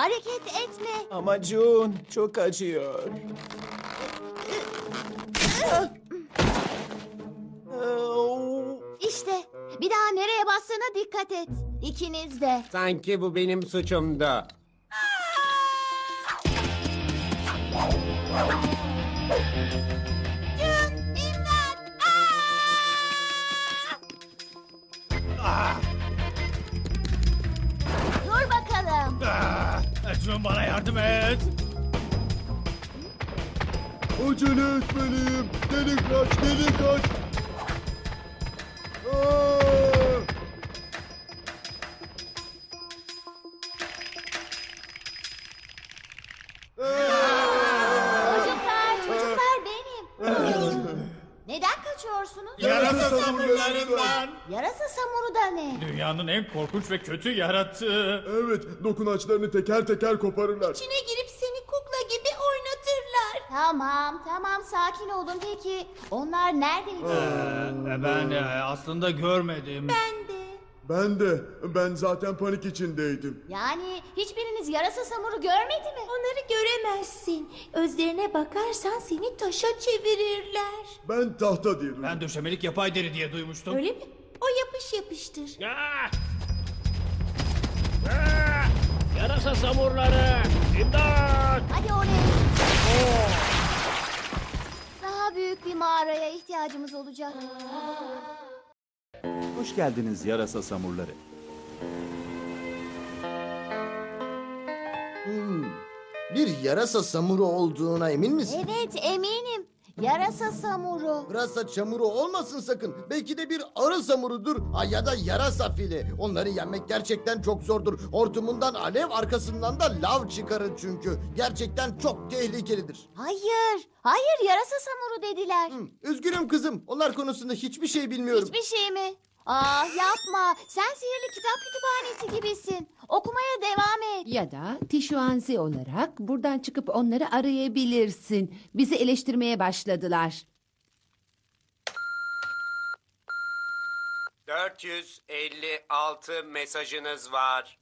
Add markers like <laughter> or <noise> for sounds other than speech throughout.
Hareket etme. Ama June çok acıyor. İşte bir daha nereye bastığına dikkat et. İkiniz de. Sanki bu benim suçumdu. Dur Acun bana yardım et. Acele etmeliyim. Geri kaç, geri kaç. Korkunç ve kötü yaratığı. Evet, dokunaçlarını teker teker koparırlar. İçine girip seni kukla gibi oynatırlar. Tamam, tamam sakin olun. Peki onlar neredeydi? Ee, ben e, aslında görmedim. Ben de. Ben de, ben zaten panik içindeydim. Yani hiçbiriniz yarasa samuru görmedi mi? Onları göremezsin. Özlerine bakarsan seni taşa çevirirler. Ben tahta diye duydum. Ben döşemelik yapay deri diye duymuştum. Öyle mi? O yapış yapıştır. Ah! Ah! Yarasa samurları! İmdat! Hadi oraya. Daha büyük bir mağaraya ihtiyacımız olacak. Hoş geldiniz yarasa samurları. Bir yarasa samuru olduğuna emin misin? Evet eminim. Yarasa samuru. Yarasa çamuru olmasın sakın. Belki de bir arı samurudur ha, ya da yarasa fili. Onları yenmek gerçekten çok zordur. Hortumundan alev arkasından da lav çıkarır çünkü. Gerçekten çok tehlikelidir. Hayır. Hayır yarasa samuru dediler. Hı, üzgünüm kızım. Onlar konusunda hiçbir şey bilmiyorum. Hiçbir şey mi? Aa yapma. Sen sihirli kitap kütüphanesi gibisin. Okumaya devam et. Ya da Tişuanzi olarak buradan çıkıp onları arayabilirsin. Bizi eleştirmeye başladılar. 456 mesajınız var.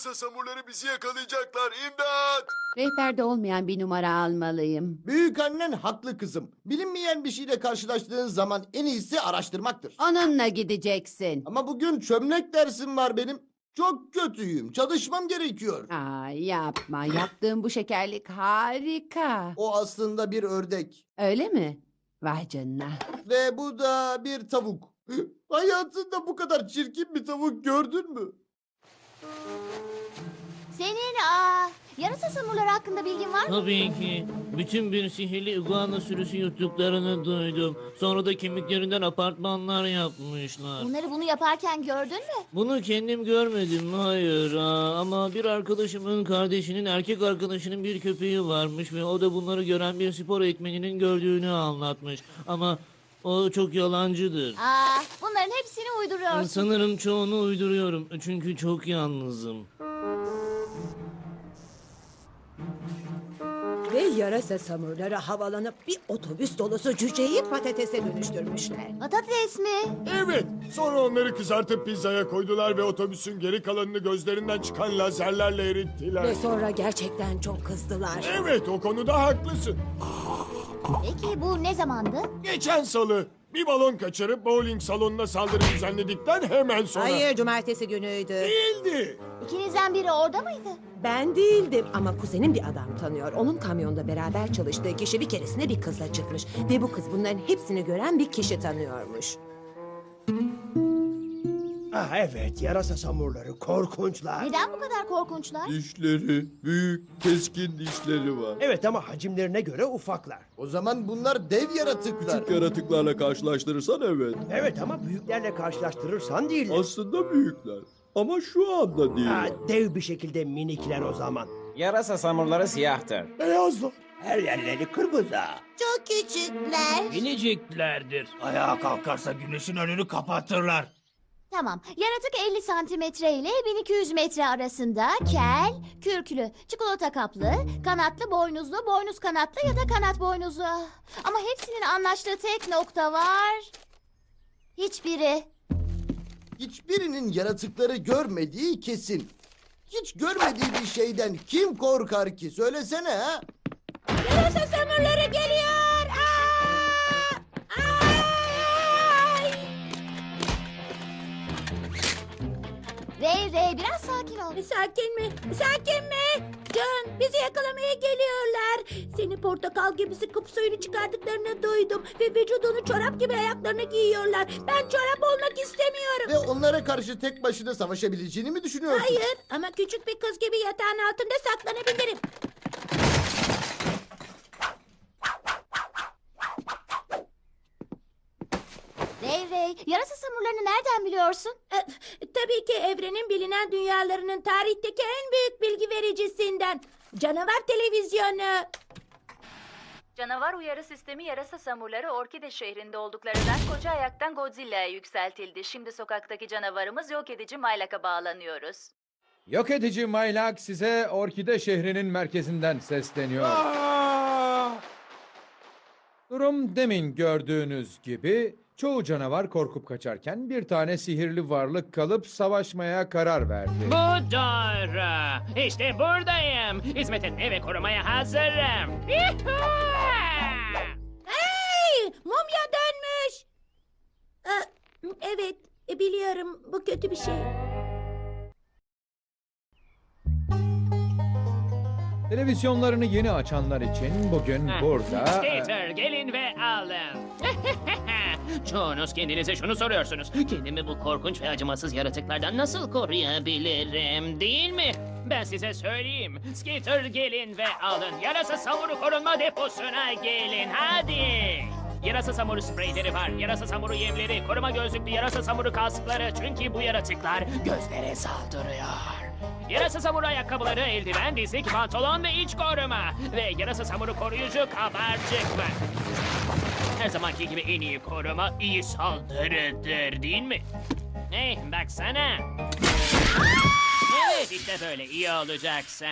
Yarasa samurları bizi yakalayacaklar. İmdat! Rehberde olmayan bir numara almalıyım. Büyük annen haklı kızım. Bilinmeyen bir şeyle karşılaştığın zaman en iyisi araştırmaktır. Onunla gideceksin. Ama bugün çömlek dersim var benim. Çok kötüyüm. Çalışmam gerekiyor. Aa, yapma. Yaptığın bu şekerlik harika. O aslında bir ördek. Öyle mi? Vay canına. Ve bu da bir tavuk. Hayatında bu kadar çirkin bir tavuk gördün mü? Senin aa yarasa samurları hakkında bilgin var mı? Tabii ki. Bütün bir sihirli iguana sürüsü yuttuklarını duydum. Sonra da kemiklerinden apartmanlar yapmışlar. Onları bunu yaparken gördün mü? Bunu kendim görmedim, hayır. Aa, ama bir arkadaşımın kardeşinin erkek arkadaşının bir köpeği varmış ve o da bunları gören bir spor eğitmeninin gördüğünü anlatmış. Ama o çok yalancıdır. Aa bunların hepsini uyduruyorsun. Sanırım çoğunu uyduruyorum çünkü çok yalnızım. Ve yarasa samurları havalanıp bir otobüs dolusu cüceyi patatese dönüştürmüşler. Patates mi? Evet, sonra onları kızartıp pizzaya koydular ve otobüsün geri kalanını gözlerinden çıkan lazerlerle erittiler. Ve sonra gerçekten çok kızdılar. Evet, o konuda haklısın. Peki bu ne zamandı? Geçen salı bir balon kaçırıp bowling salonuna saldırı düzenledikten hemen sonra... Hayır, cumartesi günüydü. Değildi. İkinizden biri orada mıydı? Ben değildim ama kuzenim bir adam tanıyor. Onun kamyonda beraber çalıştığı kişi bir keresinde bir kızla çıkmış. Ve bu kız bunların hepsini gören bir kişi tanıyormuş. Ah evet yarasa samurları korkunçlar. Neden bu kadar korkunçlar? Dişleri, büyük, keskin dişleri var. Evet ama hacimlerine göre ufaklar. O zaman bunlar dev yaratıklar. Yaratıklarla karşılaştırırsan evet. Evet ama büyüklerle karşılaştırırsan değil. Aslında büyükler. Ama şu anda değil. Ha, dev bir şekilde minikler o zaman. Yarasa samurları siyahtır. Beyazlar. Her yerleri kırmızı. Çok küçükler. Miniciklerdir. Ayağa kalkarsa güneşin önünü kapatırlar. Tamam. Yaratık 50 santimetre ile 1200 metre arasında kel, kürklü, çikolata kaplı, kanatlı boynuzlu, boynuz kanatlı ya da kanat boynuzlu. Ama hepsinin anlaştığı tek nokta var. Hiçbiri. Hiçbirinin yaratıkları görmediği kesin. Hiç görmediği bir şeyden kim korkar ki? Söylesene ha. Yarasa samurları geliyor. Aa! Ay! Rey Rey biraz sakin ol. Sakin mi? Sakin mi? Can bizi yakalamaya geliyorlar. Seni portakal gibi sıkıp suyunu çıkardıklarını duydum. Ve vücudunu çorap gibi ayaklarını giyiyorlar. Ben çorap olmak istemiyorum. Onlara karşı tek başına savaşabileceğini mi düşünüyorsun? Hayır ama küçük bir kız gibi yatağın altında saklanabilirim. Rey Rey yarasa samurlarını nereden biliyorsun? E, tabii ki evrenin bilinen dünyalarının tarihteki en büyük bilgi vericisinden. Canavar televizyonu. Canavar uyarı sistemi yarasa samurları Orkide şehrinde olduklarından koca ayaktan Godzilla'ya yükseltildi. Şimdi sokaktaki canavarımız yok edici Maylak'a bağlanıyoruz. Yok edici Maylak size Orkide şehrinin merkezinden sesleniyor. Durum demin gördüğünüz gibi çoğu canavar korkup kaçarken bir tane sihirli varlık kalıp savaşmaya karar verdi. Bu doğru. İşte buradayım. Hizmet etmeye ve korumaya hazırım. Yuhuu! Hey! Mumya dönmüş. E, evet e, biliyorum bu kötü bir şey. Televizyonlarını yeni açanlar için bugün burada... Skater gelin ve alın. <laughs> Çoğunuz kendinize şunu soruyorsunuz. Kendimi bu korkunç ve acımasız yaratıklardan nasıl koruyabilirim değil mi? Ben size söyleyeyim. Skater gelin ve alın. Yarasa samuru korunma deposuna gelin. Hadi. Yarasa samuru spreyleri var. Yarasa samuru yemleri, koruma gözlüklü yarasa samuru kaskları. Çünkü bu yaratıklar gözlere saldırıyor. Yarasa samuru ayakkabıları, eldiven, dizlik, pantolon ve iç koruma. Ve yarasa samuru koruyucu kabarcık var. Her zamanki gibi en iyi koruma iyi saldırıdır değil mi? Hey baksana. Evet işte böyle iyi olacaksın.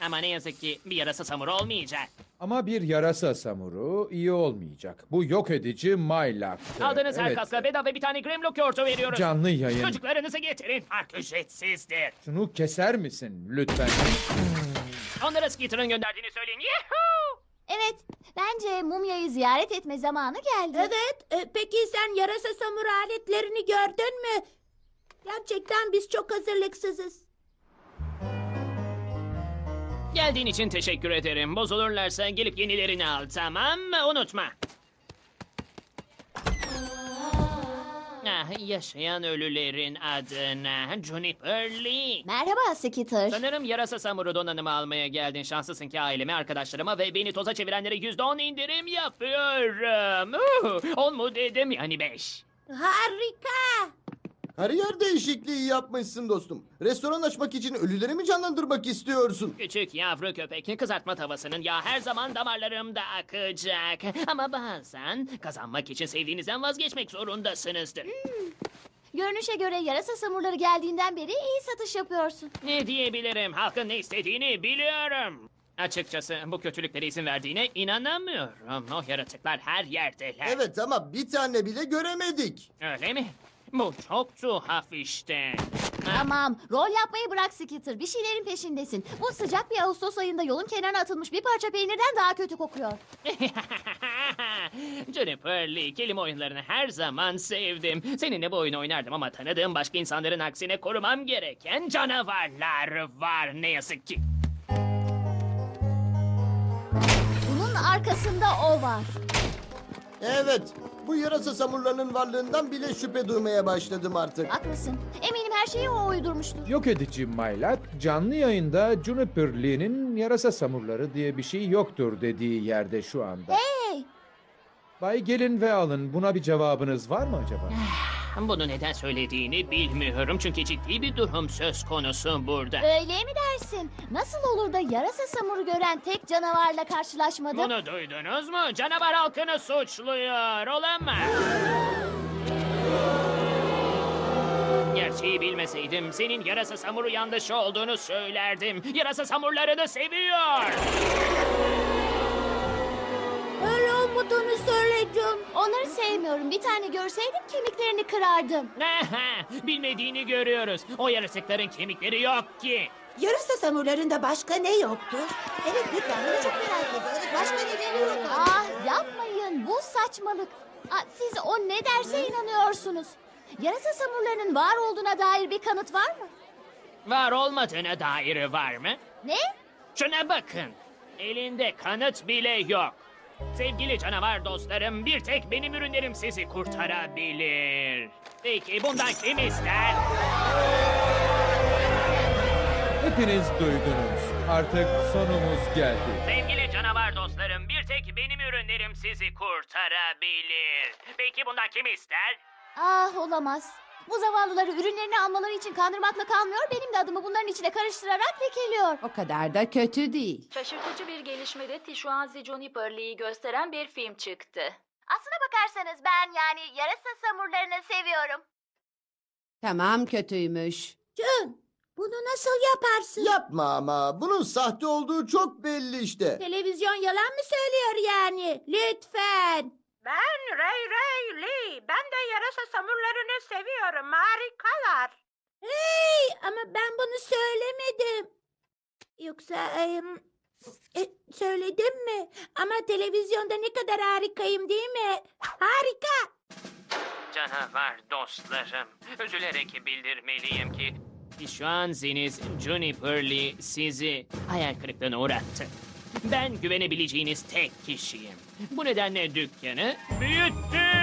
Ama ne yazık ki bir yarasa samuru olmayacak. Ama bir yarasa samuru iyi olmayacak. Bu yok edici Maylak'tı. Aldığınız her Evet, kaska bedava bir tane Grimlock yoğurtu veriyoruz. Canlı yayın. Çocuklarınızı getirin. Fark ücretsizdir. Şunu keser misin lütfen? Onlara Skitter'ın gönderdiğini söyleyin. Yahoo! Evet bence mumyayı ziyaret etme zamanı geldi. Evet e, peki sen yarasa samur aletlerini gördün mü? Gerçekten biz çok hazırlıksızız. Geldiğin için teşekkür ederim. Bozulurlarsa gelip yenilerini al tamam mı? Unutma. Ah, yaşayan ölülerin adına Juniper Lee. Merhaba Skitter. Sanırım yarasa samuru donanımı almaya geldin. Şanslısın ki aileme, arkadaşlarıma ve beni toza çevirenlere yüzde on indirim yapıyorum. Uh, on mu dedim yani beş. Harika. Her yer değişikliği yapmışsın dostum. Restoran açmak için ölüleri mi canlandırmak istiyorsun? Küçük yavru köpek kızartma tavasının yağı her zaman damarlarımda akacak. Ama bazen kazanmak için sevdiğinizden vazgeçmek zorundasınızdır. Görünüşe göre yarasa samurları geldiğinden beri iyi satış yapıyorsun. Ne diyebilirim? Halkın ne istediğini biliyorum. Açıkçası bu kötülüklere izin verdiğine inanamıyorum. O yaratıklar her yerdeler. Evet ama bir tane bile göremedik. Öyle mi? Bu çok tuhaf işte. Tamam rol yapmayı bırak Skitter. Bir şeylerin peşindesin. Bu sıcak bir Ağustos ayında yolun kenarına atılmış bir parça peynirden daha kötü kokuyor. <laughs> Juniper Lee kelime oyunlarını her zaman sevdim. Seninle bu oyunu oynardım ama tanıdığım başka insanların aksine korumam gereken canavarlar var ne yazık ki. Bunun arkasında o var. Evet, bu yarasa samurlarının varlığından bile şüphe duymaya başladım artık. Haklısın. Eminim her şeyi o uydurmuştur. Yok edici Maylak canlı yayında Juniper Lee'nin yarasa samurları diye bir şey yoktur dediği yerde şu anda. Hey! Bay gelin ve alın buna bir cevabınız var mı acaba? Bunu neden söylediğini bilmiyorum çünkü ciddi bir durum söz konusu burada. Öyle mi dersin? Nasıl olur da yarasa samuru gören tek canavarla karşılaşmadım? Bunu duydunuz mu? Canavar halkını suçluyor. Olamaz. Gerçeği bilmeseydim senin yarasa samuru yanlışı olduğunu söylerdim. Yarasa samurlarını seviyor. Olamaz. umduğunu söyle. Onları sevmiyorum. Bir tane görseydim kemiklerini kırardım. <laughs> Bilmediğini görüyoruz. O yaratıkların kemikleri yok ki. Yarasa samurlarında başka ne yoktur? Evet lütfen bunu çok merak ediyoruz. Başka neleri yok? Ah yapmayın bu saçmalık. Ah, siz o ne derse inanıyorsunuz. Yarasa samurlarının var olduğuna dair bir kanıt var mı? Var olmadığına dair var mı? Ne? Şuna bakın. Elinde kanıt bile yok. Sevgili canavar dostlarım, bir tek benim ürünlerim sizi kurtarabilir. Peki bundan kim ister? Hepiniz duydunuz. Artık sonumuz geldi. Sevgili canavar dostlarım, bir tek benim ürünlerim sizi kurtarabilir. Peki bundan kim ister? Ah olamaz. Bu zavallıları ürünlerini almaları için kandırmakla kalmıyor. Benim de adımı bunların içine karıştırarak lekeliyor. O kadar da kötü değil. Şaşırtıcı bir gelişmede Tishuanzi Juniper'liği gösteren bir film çıktı. Aslına bakarsanız ben yani yarasa samurlarını seviyorum. Tamam kötüymüş. Jun bunu nasıl yaparsın? Yapma ama bunun sahte olduğu çok belli işte. Televizyon yalan mı söylüyor yani? Lütfen. Ben Ray Ray Lee. Yarasa samurlarını seviyorum. Harikalar. Hey ama ben bunu söylemedim. Yoksa em, e, söyledim mi? Ama televizyonda ne kadar harikayım değil mi? Harika. Canavar dostlarım, üzülerek bildirmeliyim ki şu an Zeniz Juniper'li sizi hayal kırıklığına uğrattı. Ben güvenebileceğiniz tek kişiyim. Bu nedenle dükkanı büyüttüm.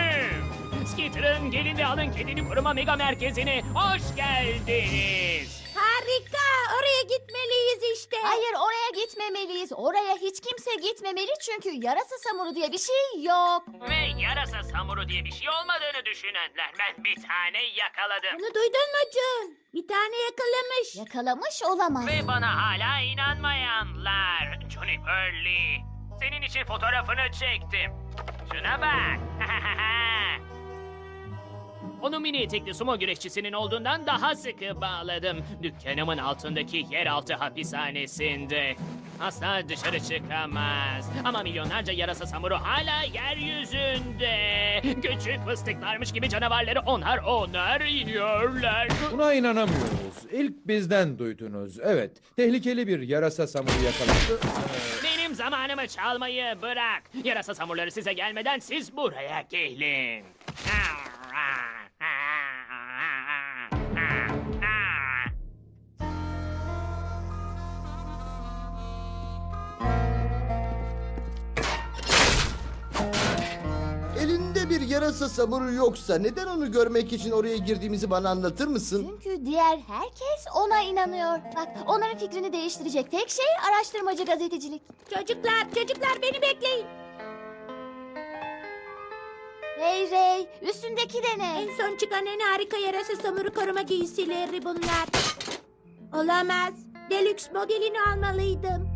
Skitter'ın gelin de alın kedini koruma mega merkezine hoş geldiniz. Harika. Oraya gitmeliyiz işte. Hayır oraya gitmemeliyiz. Oraya hiç kimse gitmemeli çünkü yarasa samuru diye bir şey yok. Ve yarasa samuru diye bir şey olmadığını düşünenler. Ben bir tane yakaladım. Bunu duydun mu Jun? Bir tane yakalamış. Yakalamış olamaz. Ve bana hala inanmayanlar. Juniper Lee. Senin için fotoğrafını çektim. Şuna bak. <laughs> Onu mini etekli sumo güreşçisinin olduğundan daha sıkı bağladım. Dükkanımın altındaki yeraltı hapishanesinde. Asla dışarı çıkamaz. Ama milyonlarca yarasa samuru hala yeryüzünde. Küçük fıstıklarmış gibi canavarları onlar onlar yiyorlar. Buna inanamıyoruz. İlk bizden duydunuz. Evet, tehlikeli bir yarasa samuru yakalandı. Benim zamanımı çalmayı bırak. Yarasa samurları size gelmeden siz buraya gelin. Bir yarasa samuru yoksa neden onu görmek için oraya girdiğimizi bana anlatır mısın? Çünkü diğer herkes ona inanıyor. Bak onların fikrini değiştirecek tek şey araştırmacı gazetecilik. Çocuklar, çocuklar beni bekleyin. Hey Ray üstündeki de ne? En son çıkan en harika yarasa samuru koruma giysileri bunlar. Olamaz. Deluxe modelini almalıydım.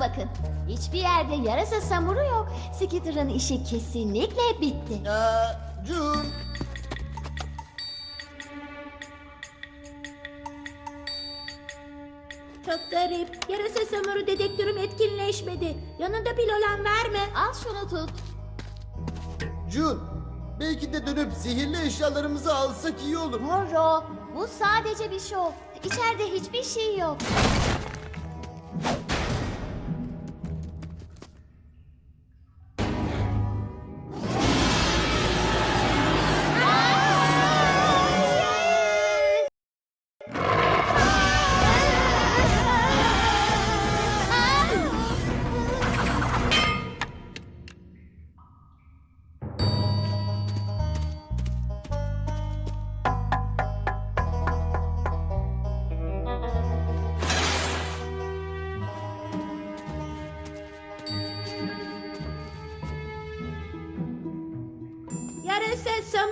Bakın. Hiçbir yerde yarasa samuru yok. Skitter'ın işi kesinlikle bitti. Jun. Çok garip. Yarasa samuru dedektörüm etkinleşmedi. Yanında pil olan var mı? Al şunu tut. Jun. Belki de dönüp sihirli eşyalarımızı alsak iyi olur. Moro, bu sadece bir şov. İçeride hiçbir şey yok.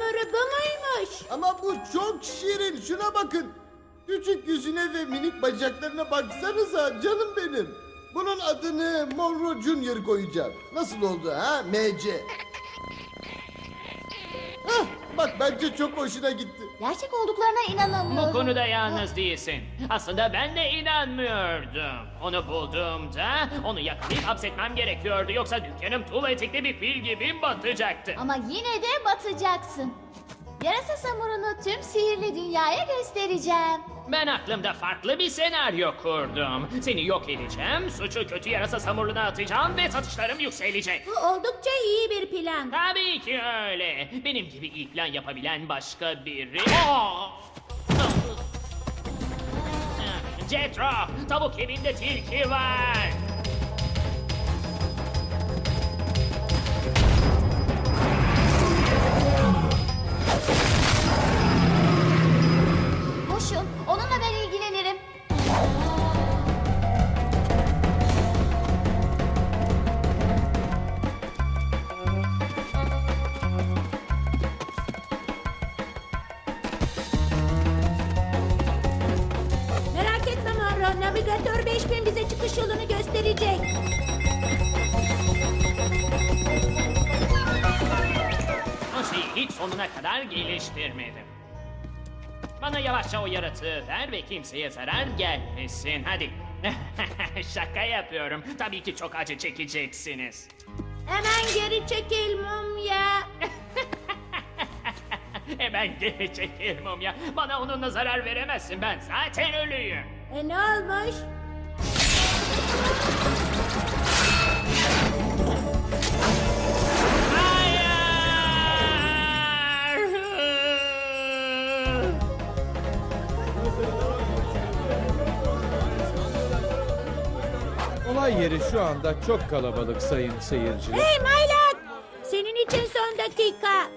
Bu muymuş? Ama bu çok şirin. Şuna bakın. Küçük yüzüne ve minik bacaklarına baksanıza canım benim. Bunun adını Monroe Junior koyacağım. Nasıl oldu ha? MC. Hah, bak bence çok hoşuna gitti. Gerçek olduklarına inanamıyorum. Bu konuda yalnız değilsin. Aslında ben de inanmıyordum. Onu bulduğumda onu yakalayıp hapsetmem gerekiyordu. Yoksa dükkanım tuğla etekli bir fil gibi batacaktı. Ama yine de batacaksın. Yarasa samurunu tüm sihirli dünyaya göstereceğim. Ben aklımda farklı bir senaryo kurdum. Seni yok edeceğim, suçu kötü yarasa samurluğuna atacağım ve satışlarım yükselecek. Bu oldukça iyi bir plan. Tabii ki öyle. Benim gibi iyi plan yapabilen başka biri... Aa! Jetro, tavuk evinde tilki var. O yaratığı ver ve kimseye zarar gelmesin. Hadi. <laughs> Şaka yapıyorum. Tabii ki çok acı çekeceksiniz. Hemen geri çekil mumya. <laughs> Hemen geri çekil mumya. Bana onunla zarar veremezsin. Ben zaten ölüyüm. E ne olmuş? Yeri şu anda çok kalabalık sayın seyirciler. Hey Maylak! Senin için son dakika.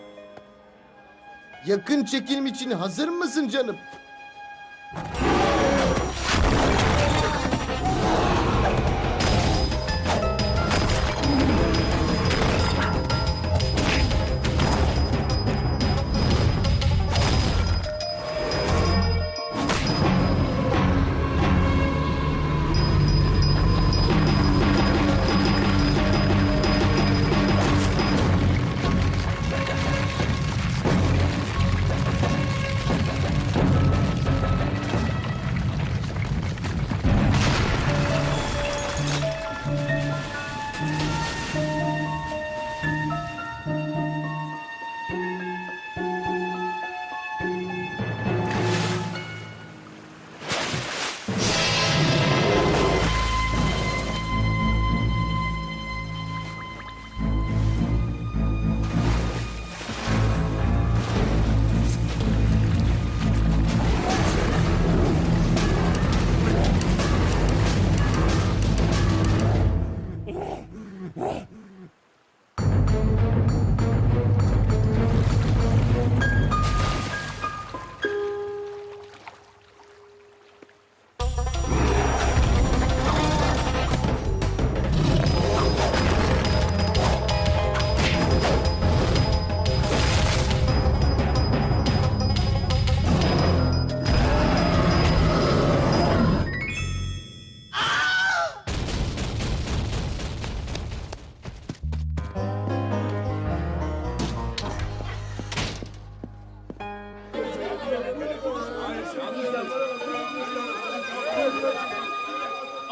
Yakın çekim için hazır mısın canım?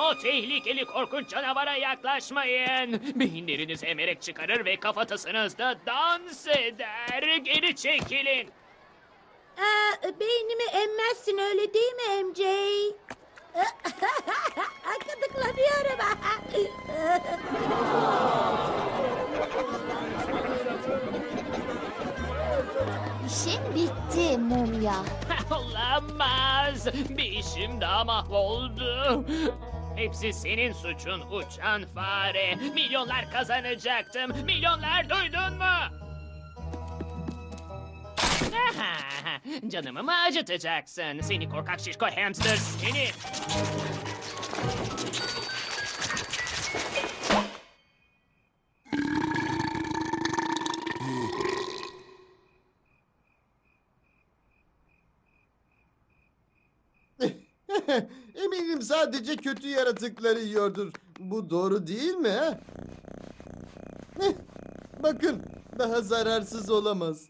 O tehlikeli korkunç canavara yaklaşmayın. Beyinleriniz emerek çıkarır ve kafatasınızda dans eder. Geri çekilin. Aa, beynimi emmezsin öyle değil mi MJ? Gıdıklanıyorum. <laughs> <laughs> İşin bitti mumya. <laughs> Olamaz. Bir işim daha mahvoldu. Hepsi senin suçun uçan fare. Milyonlar kazanacaktım. Milyonlar duydun mu? <laughs> Aha, Canımı mı acıtacaksın? Seni korkak şişko hamster seni. Sadece kötü yaratıkları yiyordur. Bu doğru değil mi? he? Bakın daha zararsız olamaz.